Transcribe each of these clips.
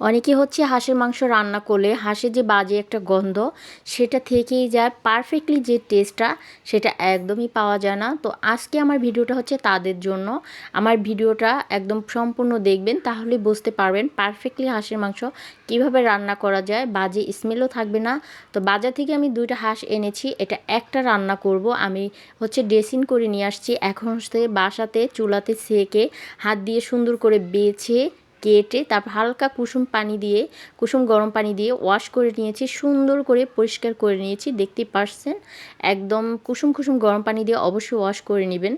অনেকে হচ্ছে হাঁসের মাংস রান্না করলে হাঁসের যে বাজে একটা গন্ধ, সেটা থেকেই যায়। পারফেক্টলি যে টেস্টটা সেটা একদমই পাওয়া যায় না। তো আজকে আমার ভিডিওটা হচ্ছে তাদের জন্য। আমার ভিডিওটা একদম সম্পূর্ণ দেখবেন, তাহলে বুঝতে পারবেন পারফেক্টলি হাঁসের মাংস কীভাবে রান্না করা যায়। বাজে স্মেলও থাকবে না। তো বাজার থেকে আমি দুইটা হাঁস এনেছি, এটা একটা রান্না করব। আমি হচ্ছে ড্রেসিং করে নিয়ে আসছি। এখন হচ্ছে বাসাতে চুলাতে সেকে হাত দিয়ে সুন্দর করে বেছে কেটে তারপর হালকা কুসুম পানি দিয়ে, কুসুম গরম পানি দিয়ে ওয়াশ করে নিয়েছি, সুন্দর করে পরিষ্কার করে নিয়েছি, দেখতে পারছেন? একদম কুসুম কুসুম গরম পানি দিয়ে অবশ্যই ওয়াশ করে নেবেন।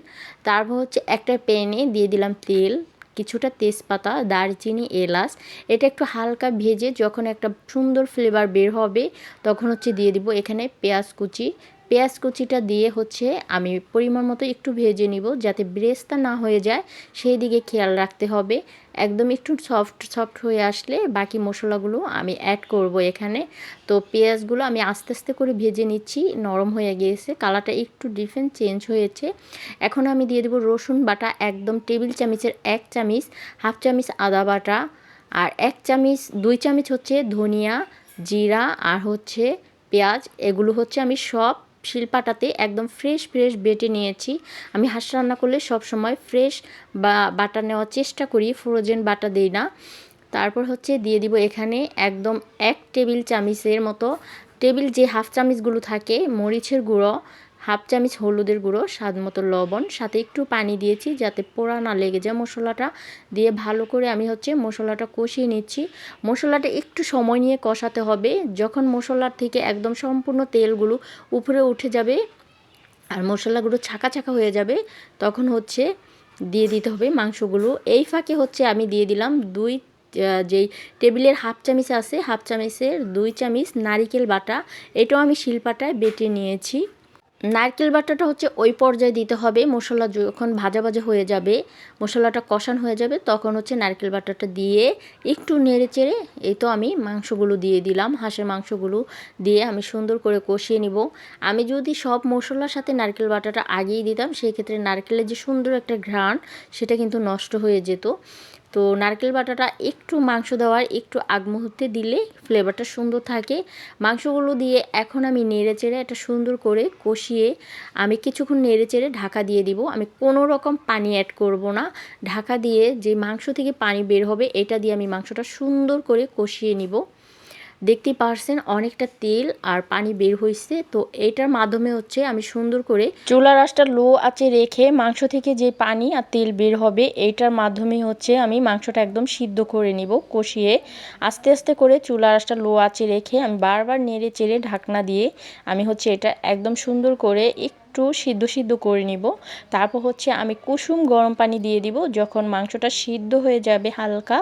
তারপর হচ্ছে একটা প্যানে দিয়ে দিলাম তেল, কিছুটা তেজপাতা, দারচিনি, এলাচ। এটা একটু হালকা ভেজে যখন একটা সুন্দর ফ্লেভার বের হবে, তখন হচ্ছে দিয়ে দিব এখানে পেঁয়াজ কুচি পেঁয়াজ কুচিটা দিয়ে হচ্ছে আমি পরিমাণ মতো একটু ভেজে নিব যাতে ব্রেস্তা না হয়ে যায়। সেই দিকে খেয়াল রাখতে হবে। একদম একটু সফট সফট হয়ে আসলে বাকি মশলাগুলো আমি অ্যাড করব এখানে। তো পেঁয়াজগুলো আমি আস্তে আস্তে করে ভেজে নিচ্ছি, নরম হয়ে গিয়েছে, কালারটা একটু ডিফারেন্ট চেঞ্জ হয়েছে। এখন আমি দিয়ে দেবো রসুন বাটা, একদম টেবিল চামিচের এক চামিচ, হাফ চামিচ আদা বাটা আর এক চামিচ, দুই চামিচ হচ্ছে ধনিয়া, জিরা আর হচ্ছে পেঁয়াজ। এগুলো হচ্ছে আমি সব শিলপাটাতে একদম ফ্রেশ ফ্রেশ বেটে নিয়েছি। আমি হাঁস রান্না করলে সব সময় ফ্রেশ বা বাটা নেওয়ার চেষ্টা করি ফ্রোজেন বাটা দিই না। তারপর হচ্ছে দিয়ে দিব এখানে একদম এক টেবিল চামিচের মতো। টেবিল যে হাফ চামিচগুলো থাকে, মরিচের গুঁড়ো হাফ চামচ হলুদের গুঁড়ো, স্বাদ মতো লবণ, সাথে একটু পানি দিয়েছি যাতে পোড়া না লেগে যায় মশলাটা। দিয়ে ভালো করে আমি হচ্ছে মশলাটা কষিয়ে নিচ্ছি। মশলাটা একটু সময় নিয়ে কষাতে হবে। যখন মশলার থেকে একদম সম্পূর্ণ তেলগুলো উপরে উঠে যাবে আর মশলাগুলো ছাকা ছাকা হয়ে যাবে, তখন হচ্ছে দিয়ে দিতে হবে মাংসগুলো। এই ফাঁকে হচ্ছে আমি দিয়ে দিলাম দুই যেই টেবিলের হাফ চামিচ আছে, হাফ চামিচের দুই চামিচ নারিকেল বাটা। এটাও আমি শিলপাটায় বেটে নিয়েছি। নারকেল বাটাটা হচ্ছে ওই পর্যায়ে দিতে হবে। মশলা যখন ভাজা ভাজা হয়ে যাবে, মশলাটা কষান হয়ে যাবে, তখন হচ্ছে নারকেল বাটাটা দিয়ে একটু নেড়ে চেড়ে এই তো আমি মাংসগুলো দিয়ে দিলাম। হাঁসের মাংসগুলো দিয়ে আমি সুন্দর করে কষিয়ে নিব। আমি যদি সব মশলার সাথে নারকেল বাটাটা আগেই দিতাম, সেই ক্ষেত্রে নারকেলের যে সুন্দর একটা ঘ্রাণ, সেটা কিন্তু নষ্ট হয়ে যেত। তো নারকেল বাটাটা একটু মাংস দেওয়ার, একটু আগ মুহূর্তে দিলে ফ্লেভারটা সুন্দর থাকে। মাংসগুলো দিয়ে এখন আমি নেড়ে চেড়ে একটা সুন্দর করে কষিয়ে আমি কিছুক্ষণ নেড়ে চেড়ে ঢাকা দিয়ে দিব। আমি কোনো রকম পানি অ্যাড করব না। ঢাকা দিয়ে যে মাংস থেকে পানি বের হবে, এটা দিয়ে আমি মাংসটা সুন্দর করে কষিয়ে নিব। দেখতেই পারছেন অনেকটা তেল আর পানি বের হয়েছে তো এটার মাধ্যমে হচ্ছে আমি সুন্দর করে চুলা রাসটা লো আছে রেখে মাংস থেকে যে পানি আর তেল বের হবে, এইটার মাধ্যমে হচ্ছে আমি মাংসটা একদম সিদ্ধ করে নিব, কষিয়ে আস্তে আস্তে করে চুলা রাসটা লো আছে রেখে আমি বারবার নেড়ে চেড়ে ঢাকনা দিয়ে আমি হচ্ছে এটা একদম সুন্দর করে একটু সিদ্ধ সিদ্ধ করে নিব। তারপর হচ্ছে আমি কুসুম গরম পানি দিয়ে দিব, যখন মাংসটা সিদ্ধ হয়ে যাবে হালকা।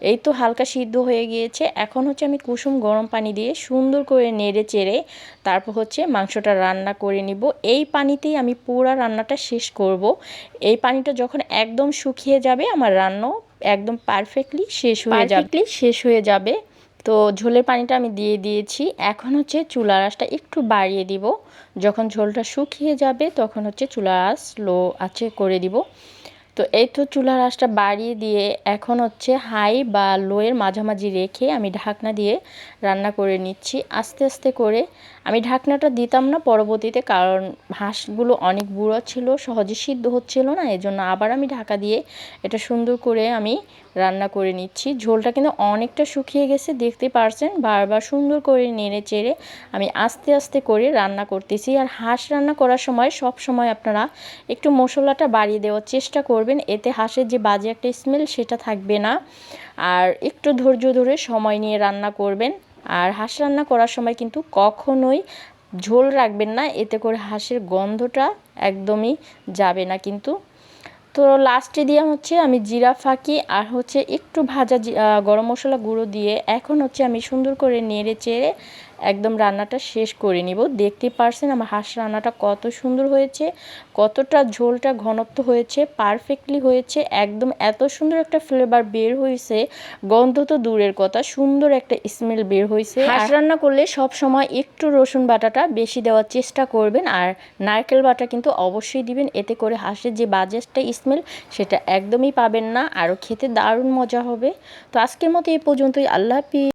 এই তো হালকা সিদ্ধ হয়ে গিয়েছে। এখন হচ্ছে আমি কুসুম গরম পানি দিয়ে সুন্দর করে নেড়ে চেড়ে তারপর হচ্ছে মাংসটা রান্না করে নিব। এই পানিতেই আমি পুরো রান্নাটা শেষ করব। এই পানিটা যখন একদম শুকিয়ে যাবে, আমার রান্না একদম পারফেক্টলি শেষ হয়ে যাবে। শেষ হয়ে যাবে। তো ঝোলের পানিটা আমি দিয়ে দিয়েছি। এখন হচ্ছে চুলার আঁচটা একটু বাড়িয়ে দিব। যখন ঝোলটা শুকিয়ে যাবে তখন হচ্ছে চুলার আঁচ লো আছে করে দিব। তো এই তো চুলার আঁচটা বাড়িয়ে দিয়ে এখন হচ্ছে হাই বা লোয়ের মাঝামাঝি রেখে আমি ঢাকনা দিয়ে রান্না করে নিচ্ছি। আস্তে আস্তে করে আমি ঢাকনাটা দিতাম না পরবর্তীতে কারণ হাঁসগুলো অনেক বুড়ো ছিল, সহজে সিদ্ধ হচ্ছিল না, এজন্য আবার আমি ঢাকা দিয়ে এটা সুন্দর করে আমি রান্না করে নিচ্ছি। ঝোলটা কিন্তু অনেকটা শুকিয়ে গেছে, দেখতে পারছেন? বারবার সুন্দর করে নেড়ে চেড়ে আমি আস্তে আস্তে করে রান্না করতেছি। আর হাঁস রান্না করার সময় সব সময় আপনারা একটু মশলাটা বাড়িয়ে দেওয়ার চেষ্টা করবেন। এতে হাঁসের যে বাজে একটা স্মেল সেটা থাকবে না। আর একটু ধৈর্য ধরে সময় নিয়ে রান্না করবেন। আর হাঁস রান্না করার সময় কিন্তু কখনোই ঝোল রাখবেন না। এতে করে হাঁসের গন্ধটা একদমই যাবে না কিন্তু। তো লাস্টে দিয়ে হচ্ছে আমি জিরা ফাঁকি আর হচ্ছে একটু ভাজা গরম মশলা গুঁড়ো দিয়ে এখন হচ্ছে আমি সুন্দর করে নেড়ে চেড়ে একদম রান্নাটা শেষ করে নিব। দেখতে পারছেন আমার হাঁস রান্নাটা কত সুন্দর হয়েছে কতটা ঝোলটা ঘনত্ব হয়েছে পারফেক্টলি হয়েছে একদম এত সুন্দর একটা ফ্লেভার বের হয়েছে গন্ধ তো দূরের কথা সুন্দর একটা স্মেল বের হয়েছে হাঁস রান্না করলে সব সময় একটু রসুন বাটাটা বেশি দেওয়ার চেষ্টা করবেন আর নারকেল বাটা কিন্তু অবশ্যই দিবেন এতে করে হাঁসের যে বাজেটটা স্মেল সেটা একদমই পাবেন না আরও খেতে দারুণ মজা হবে। তো আজকের মতো এই পর্যন্তই আল্লাহ হাফিজ।